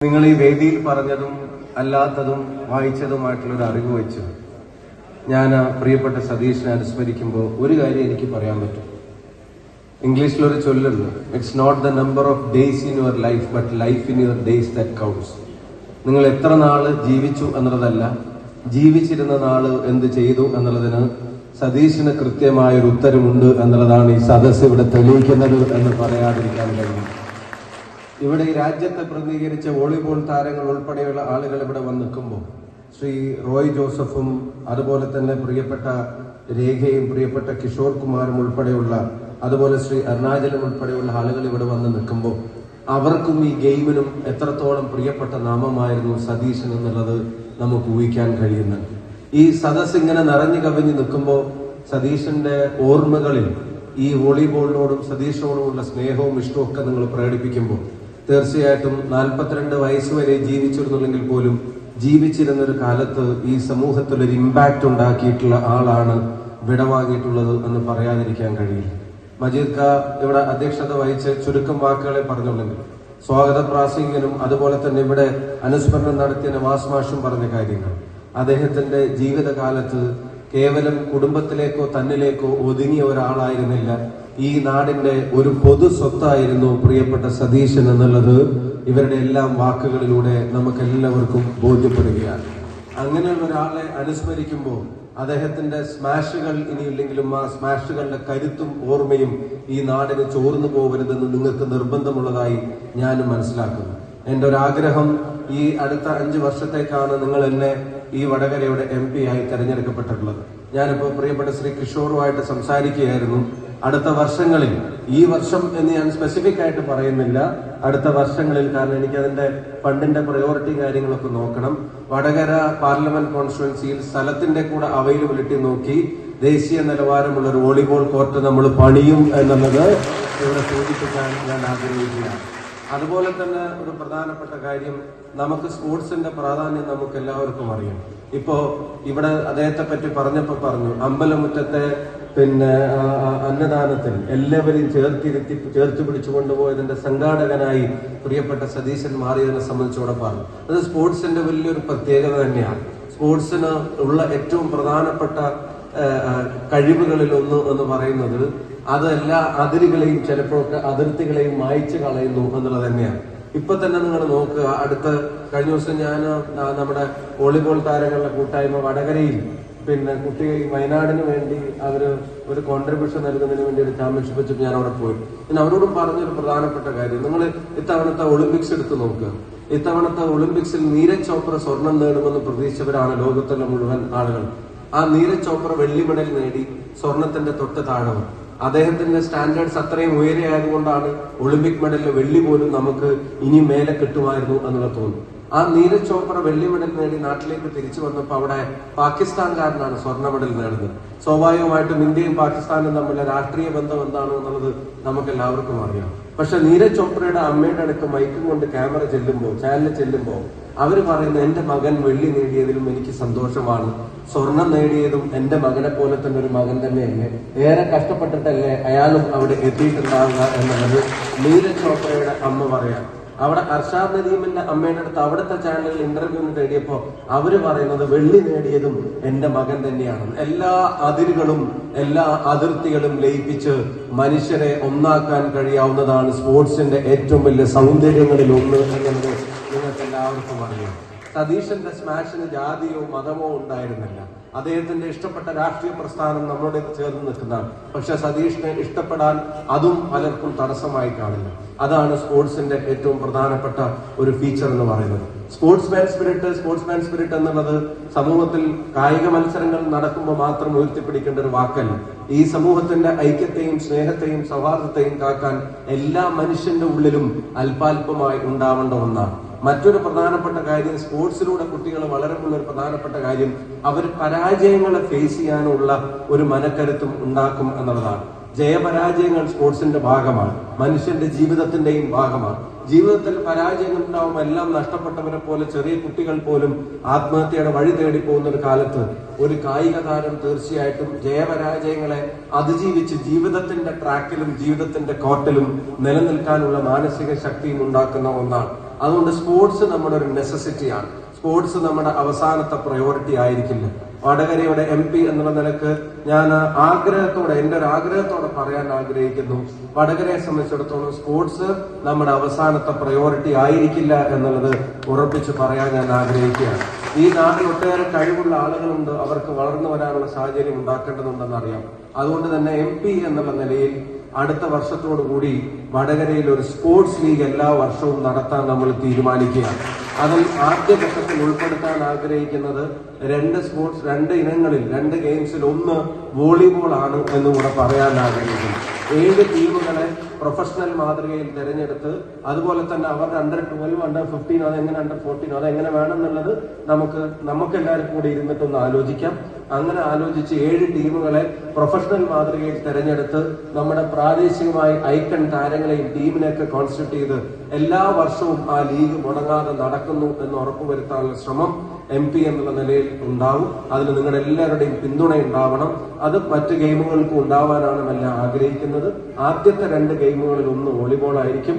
നിങ്ങൾ ഈ വേദിയിൽ പറഞ്ഞതും അല്ലാത്തതും വായിച്ചതുമായിട്ടുള്ള ഒരു അറിവ് വെച്ച് ഞാൻ പ്രിയപ്പെട്ട സതീഷിനെ അനുസ്മരിക്കുമ്പോൾ ഒരു കാര്യം എനിക്ക് പറയാൻ പറ്റും. ഇംഗ്ലീഷിലൊരു ചൊല്ലുണ്ട് it's not the number of days in your life but life in your days that counts നിങ്ങൾ എത്ര നാൾ ജീവിച്ചു എന്നുള്ളതല്ല ജീവിച്ചിരുന്ന നാൾ എന്ത് ചെയ്തു എന്നുള്ളതിന് സതീഷിന് കൃത്യമായ ഒരു ഉത്തരമുണ്ട് എന്നുള്ളതാണ് ഈ സദസ്സ് ഇവിടെ തെളിയിക്കുന്നത് എന്ന് പറയാതിരിക്കാൻ കഴിയും. ഇവിടെ ഈ രാജ്യത്തെ പ്രതിനിധീകരിച്ച വോളിബോൾ താരങ്ങൾ ഉൾപ്പെടെയുള്ള ആളുകൾ ഇവിടെ വന്ന് നിൽക്കുമ്പോൾ ശ്രീ റോയ് ജോസഫും അതുപോലെ തന്നെ പ്രിയപ്പെട്ട രേഖയും പ്രിയപ്പെട്ട കിഷോർ കുമാറും ഉൾപ്പെടെയുള്ള അതുപോലെ ശ്രീ അരുണാചലം ഉൾപ്പെടെയുള്ള ആളുകൾ ഇവിടെ വന്ന് നിൽക്കുമ്പോൾ അവർക്കും ഈ ഗെയിമിനും എത്രത്തോളം പ്രിയപ്പെട്ട നാമമായിരുന്നു സതീശൻ എന്നുള്ളത് നമുക്ക് ഊഹിക്കാൻ കഴിയുന്നുണ്ട് ഈ സദസ് ഇങ്ങനെ നിറഞ്ഞു കവിഞ്ഞ് നിൽക്കുമ്പോൾ സതീശന്റെ ഓർമ്മകളിൽ ഈ വോളിബോളിനോടും സതീശനോടുമുള്ള സ്നേഹവും ഇഷ്ടവും ഒക്കെ നിങ്ങൾ പ്രകടിപ്പിക്കുമ്പോൾ തീർച്ചയായിട്ടും നാൽപ്പത്തിരണ്ട് വയസ്സ് വരെ ജീവിച്ചിരുന്നുണ്ടെങ്കിൽ പോലും ജീവിച്ചിരുന്ന ഒരു കാലത്ത് ഈ സമൂഹത്തിൽ ഒരു ഇമ്പാക്റ്റ് ഉണ്ടാക്കിയിട്ടുള്ള ആളാണ് വിടവാങ്ങിയിട്ടുള്ളത് എന്ന് പറയാതിരിക്കാൻ കഴിയില്ല. മജീദ് ഖാ ഇവിടെ അധ്യക്ഷത വഹിച്ച് ചുരുക്കം വാക്കുകളെ പറഞ്ഞുള്ളെങ്കിൽ സ്വാഗത പ്രാസംഗികനും അതുപോലെ തന്നെ ഇവിടെ അനുസ്മരണം നടത്തിയ നവാസ് മാഷും പറഞ്ഞ കാര്യങ്ങൾ. അദ്ദേഹത്തിന്റെ ജീവിതകാലത്ത് കേവലം കുടുംബത്തിലേക്കോ തന്നിലേക്കോ ഒതുങ്ങിയ ഒരാളായിരുന്നില്ല. ഈ നാടിന്റെ ഒരു പൊതു സ്വത്തായിരുന്നു പ്രിയപ്പെട്ട സതീശൻ എന്നുള്ളത് ഇവരുടെ എല്ലാം വാക്കുകളിലൂടെ നമുക്ക് എല്ലാവർക്കും ബോധ്യപ്പെടുകയാണ്. അങ്ങനെയുള്ള ഒരാളെ അനുസ്മരിക്കുമ്പോൾ അദ്ദേഹത്തിന്റെ സ്മാഷുകൾ ഇനിയില്ലെങ്കിലും ആ സ്മാഷുകളുടെ കരുത്തും ഓർമ്മയും ഈ നാടിന് ചോർന്നു പോകരുതെന്ന് നിങ്ങൾക്ക് നിർബന്ധമുള്ളതായി ഞാനും മനസ്സിലാക്കുന്നു. എന്റെ ഒരാഗ്രഹം ഈ അടുത്ത അഞ്ച് വർഷത്തേക്കാണ് നിങ്ങൾ എന്നെ ഈ വടകരയുടെ എം പി ആയി തെരഞ്ഞെടുക്കപ്പെട്ടിട്ടുള്ളത്. ഞാനിപ്പോൾ പ്രിയപ്പെട്ട ശ്രീ കിഷോറുമായിട്ട് സംസാരിക്കുകയായിരുന്നു. അടുത്ത വർഷങ്ങളിൽ ഈ വർഷം എന്ന് ഞാൻ സ്പെസിഫിക് ആയിട്ട് പറയുന്നില്ല. അടുത്ത വർഷങ്ങളിൽ കാരണം എനിക്ക് അതിന്റെ ഫണ്ടിന്റെ പ്രയോറിറ്റി കാര്യങ്ങളൊക്കെ നോക്കണം. വടകര പാർലമെന്റ് കോൺസ്റ്റുവൻസിയിൽ സ്ഥലത്തിന്റെ കൂടെ അവൈലബിലിറ്റി നോക്കി ദേശീയ നിലവാരമുള്ള ഒരു വോളിബോൾ കോർട്ട് നമ്മൾ പണിയും എന്നുള്ളത് ഇവിടെ സൂചിപ്പിക്കാൻ ഞാൻ ആഗ്രഹിക്കുകയാണ്. അതുപോലെ തന്നെ ഒരു പ്രധാനപ്പെട്ട കാര്യം നമുക്ക് സ്പോർട്സിന്റെ പ്രാധാന്യം നമുക്ക് എല്ലാവർക്കും അറിയാം. ഇപ്പോ ഇവിടെ അദ്ദേഹത്തെ പറ്റി പറഞ്ഞപ്പോ പറഞ്ഞു അമ്പലമുറ്റത്തെ പിന്നെ അന്നദാനത്തിൽ എല്ലാവരെയും ചേർത്തിരുത്തി ചേർത്ത് പിടിച്ചു കൊണ്ടുപോയതിന്റെ സംഘാടകനായി പ്രിയപ്പെട്ട സതീശൻ മാറിയതിനെ സംബന്ധിച്ചോടെ പറഞ്ഞു. അത് സ്പോർട്സിന്റെ വലിയൊരു പ്രത്യേകത തന്നെയാണ്. സ്പോർട്സിന് ഉള്ള ഏറ്റവും പ്രധാനപ്പെട്ട കഴിവുകളിൽ ഒന്ന് എന്ന് പറയുന്നത് അത് എല്ലാ അതിരുകളെയും ചിലപ്പോഴൊക്കെ അതിർത്തികളെയും മായ്ച്ചു കളയുന്നു എന്നുള്ളത് തന്നെയാണ്. ഇപ്പൊ തന്നെ നിങ്ങൾ നോക്കുക അടുത്ത കഴിഞ്ഞ ദിവസം ഞാൻ നമ്മുടെ വോളിബോൾ താരങ്ങളുടെ കൂട്ടായ്മ വടകരയിൽ പിന്നെ കുട്ടി വയനാടിന് വേണ്ടി അവർ ഒരു കോൺട്രിബ്യൂഷൻ നൽകുന്നതിന് വേണ്ടി ഒരു ചാമ്പ്യൻഷിപ്പ് വെച്ചിട്ട് ഞാൻ അവിടെ പോയി. പിന്നെ അവരോടും പറഞ്ഞൊരു പ്രധാനപ്പെട്ട കാര്യം നിങ്ങൾ ഇത്തവണത്തെ ഒളിമ്പിക്സ് എടുത്ത് നോക്കുക ഇത്തവണത്തെ ഒളിമ്പിക്സിൽ നീരജ് ചോപ്ര സ്വർണം നേടുമെന്ന് പ്രതീക്ഷിച്ചവരാണ് ലോകത്തിലെ മുഴുവൻ ആളുകൾ. ആ നീരജ് ചോപ്ര വെള്ളി മെഡൽ നേടി സ്വർണത്തിന്റെ തൊട്ട് താഴവർ അദ്ദേഹത്തിന്റെ സ്റ്റാൻഡേർഡ്സ് അത്രയും ഉയരെയായതുകൊണ്ടാണ് ഒളിമ്പിക് മെഡലിൽ വെള്ളി പോലും നമുക്ക് ഇനി മേലെ കിട്ടുമായിരുന്നു എന്നുള്ള തോന്നുന്നു ആ നീരജ് ചോപ്ര വെള്ളി മെഡൽ നേടി നാട്ടിലേക്ക് തിരിച്ചു വന്നപ്പോൾ അവിടെ പാകിസ്ഥാൻകാരനാണ് സ്വർണ മെഡൽ നേടുന്നത്. സ്വാഭാവികമായിട്ടും ഇന്ത്യയും പാകിസ്ഥാനും തമ്മിലെ രാഷ്ട്രീയ ബന്ധം എന്താണ് എന്നുള്ളത് നമുക്ക് എല്ലാവർക്കും അറിയാം. പക്ഷെ നീരജ് ചോപ്രയുടെ അമ്മയുടെ അടുത്ത് മൈക്കും കൊണ്ട് ക്യാമറ ചെല്ലുമ്പോൾ ചാനലിൽ ചെല്ലുമ്പോൾ അവർ പറയുന്ന എന്റെ മകൻ വെള്ളി നേടിയതിലും എനിക്ക് സന്തോഷമാണ്. സ്വർണം നേടിയതും എന്റെ മകനെ പോലെ തന്നെ ഒരു മകൻ തന്നെയല്ലേ? ഏറെ കഷ്ടപ്പെട്ടിട്ടല്ലേ അയാളും അവിടെ എത്തിയിട്ടുണ്ടാവുക എന്നുള്ളത്? നീരജ് ചോപ്രയുടെ അമ്മ പറയാം. അവിടെ അർഷാദ് നദീമിന്റെ അമ്മയുടെ അടുത്ത് അവിടുത്തെ ചാനലിൽ ഇന്റർവ്യൂ തേടിയപ്പോ അവർ പറയുന്നത് വെള്ളി നേടിയതും എന്റെ മകൻ തന്നെയാണ്. എല്ലാ അതിരുകളും എല്ലാ അതിർത്തികളും ലയിപ്പിച്ച് മനുഷ്യരെ ഒന്നാക്കാൻ കഴിയാവുന്നതാണ് സ്പോർട്സിന്റെ ഏറ്റവും വലിയ സൗന്ദര്യങ്ങളിൽ ഒന്ന് എന്നുള്ളത് നിങ്ങൾക്ക് എല്ലാവർക്കും അറിയാം. സതീശന്റെ സ്മാഷിന് ജാതിയോ മതമോ ഉണ്ടായിരുന്നില്ല. അദ്ദേഹത്തിന്റെ ഇഷ്ടപ്പെട്ട രാഷ്ട്രീയ പ്രസ്ഥാനം നമ്മളോട് ചേർന്ന് നിൽക്കുന്നതാണ്. പക്ഷെ സതീഷിനെ ഇഷ്ടപ്പെടാൻ അതും പലർക്കും തടസ്സമായി കാണില്ല. അതാണ് സ്പോർട്സിന്റെ ഏറ്റവും പ്രധാനപ്പെട്ട ഒരു ഫീച്ചർ എന്ന് പറയുന്നത്. സ്പോർട്സ്മാൻ സ്പിരിറ്റ് സ്പോർട്സ്മാൻ സ്പിരിറ്റ് എന്നുള്ളത് സമൂഹത്തിൽ കായിക മത്സരങ്ങൾ നടക്കുമ്പോൾ മാത്രം ഉയർത്തിപ്പിടിക്കേണ്ട ഒരു വാക്കല്ല. ഈ സമൂഹത്തിന്റെ ഐക്യത്തെയും സ്നേഹത്തെയും സൗഹാർദ്ദത്തെയും കാക്കാൻ എല്ലാ മനുഷ്യന്റെ ഉള്ളിലും അല്പാൽപമായി ഉണ്ടാവേണ്ട ഒന്നാണ്. മറ്റൊരു പ്രധാനപ്പെട്ട കാര്യം സ്പോർട്സിലൂടെ കുട്ടികൾ വളരുമ്പോൾ ഒരു പ്രധാനപ്പെട്ട കാര്യം അവർ പരാജയങ്ങളെ ഫേസ് ചെയ്യാനുള്ള ഒരു മനക്കരുത്തും ഉണ്ടാക്കും എന്നുള്ളതാണ്. ജയപരാജയങ്ങൾ സ്പോർട്സിന്റെ ഭാഗമാണ് മനുഷ്യന്റെ ജീവിതത്തിന്റെയും ഭാഗമാണ്. ജീവിതത്തിൽ പരാജയങ്ങൾ ഉണ്ടാവും എല്ലാം നഷ്ടപ്പെട്ടവരെ പോലെ ചെറിയ കുട്ടികൾ പോലും ആത്മഹത്യയുടെ വഴി തേടി പോകുന്ന ഒരു കാലത്ത് ഒരു കായിക താരം തീർച്ചയായിട്ടും ജയപരാജയങ്ങളെ അതിജീവിച്ച് ജീവിതത്തിന്റെ ട്രാക്കിലും ജീവിതത്തിന്റെ കോട്ടിലും നിലനിൽക്കാനുള്ള മാനസിക ശക്തിയും ഉണ്ടാക്കുന്ന ഒന്നാണ്. അതുകൊണ്ട് സ്പോർട്സ് നമ്മുടെ ഒരു നെസസിറ്റിയാണ് സ്പോർട്സ് നമ്മുടെ അവസാനത്തെ പ്രയോറിറ്റി ആയിരിക്കില്ല. വടകരയുടെ എം പി എന്നുള്ള നിലയ്ക്ക് ഞാൻ ആഗ്രഹത്തോടെ എന്റെ ഒരു ആഗ്രഹത്തോടെ പറയാൻ ആഗ്രഹിക്കുന്നു. വടകരയെ സംബന്ധിച്ചിടത്തോളം സ്പോർട്സ് നമ്മുടെ അവസാനത്തെ പ്രയോറിറ്റി ആയിരിക്കില്ല എന്നുള്ളത് ഉറപ്പിച്ച് പറയാൻ ഞാൻ ആഗ്രഹിക്കുകയാണ്. ഈ നാട്ടിൽ ഒട്ടേറെ കഴിവുള്ള ആളുകളുണ്ട്. അവർക്ക് വളർന്നു വരാനുള്ള സാഹചര്യം ഉണ്ടാക്കേണ്ടതുണ്ടെന്ന് അറിയാം അതുകൊണ്ട് തന്നെ എം എന്നുള്ള നിലയിൽ അടുത്ത വർഷത്തോടു കൂടി വടകരയിൽ ഒരു സ്പോർട്സ് ലീഗ് എല്ലാ വർഷവും നടത്താൻ നമ്മൾ തീരുമാനിക്കുകയാണ്. അതിൽ ആദ്യഘട്ടത്തിൽ ഉൾപ്പെടുത്താൻ ആഗ്രഹിക്കുന്നത് രണ്ട് സ്പോർട്സ് രണ്ട് ഇനങ്ങളിൽ രണ്ട് ഗെയിംസിൽ ഒന്ന് വോളിബോൾ ആണ് എന്ന് കൂടെ പറയാൻ ആഗ്രഹിക്കുന്നു. ഏഴ് ടീമുകളെ പ്രൊഫഷണൽ മാതൃകയിൽ തിരഞ്ഞെടുത്ത് അതുപോലെ തന്നെ അവരുടെ അണ്ടർ ട്വൽവ് അണ്ടർ ഫിഫ്റ്റീൻ അത് എങ്ങനെ അണ്ടർ അത് എങ്ങനെ വേണമെന്നുള്ളത് നമുക്ക് നമുക്ക് എല്ലാവർക്കും കൂടി ഇരുന്നിട്ടൊന്ന് ആലോചിക്കാം. അങ്ങനെ ആലോചിച്ച് ഏഴ് ടീമുകളെ പ്രൊഫഷണൽ മാതൃകയിൽ തിരഞ്ഞെടുത്ത് നമ്മുടെ പ്രാദേശികമായി ഐക്കൺ താരങ്ങളെയും ടീമിനെയൊക്കെ കോൺസ്റ്റിറ്റ്യൂട്ട് ചെയ്ത് എല്ലാ വർഷവും ആ ലീഗ് മുടങ്ങാതെ നടക്കുന്നു എന്ന് ഉറപ്പുവരുത്താനുള്ള ശ്രമം എം പി എന്നുള്ള നിലയിൽ ഉണ്ടാവും. അതിൽ നിങ്ങളുടെ എല്ലാവരുടെയും പിന്തുണ ഉണ്ടാവണം അത് മറ്റ് ഗെയിമുകൾക്കും ഉണ്ടാവാനാണ് എല്ലാം ആഗ്രഹിക്കുന്നത്. ആദ്യത്തെ രണ്ട് ഗെയിമുകളിൽ ഒന്ന് വോളിബോൾ ആയിരിക്കും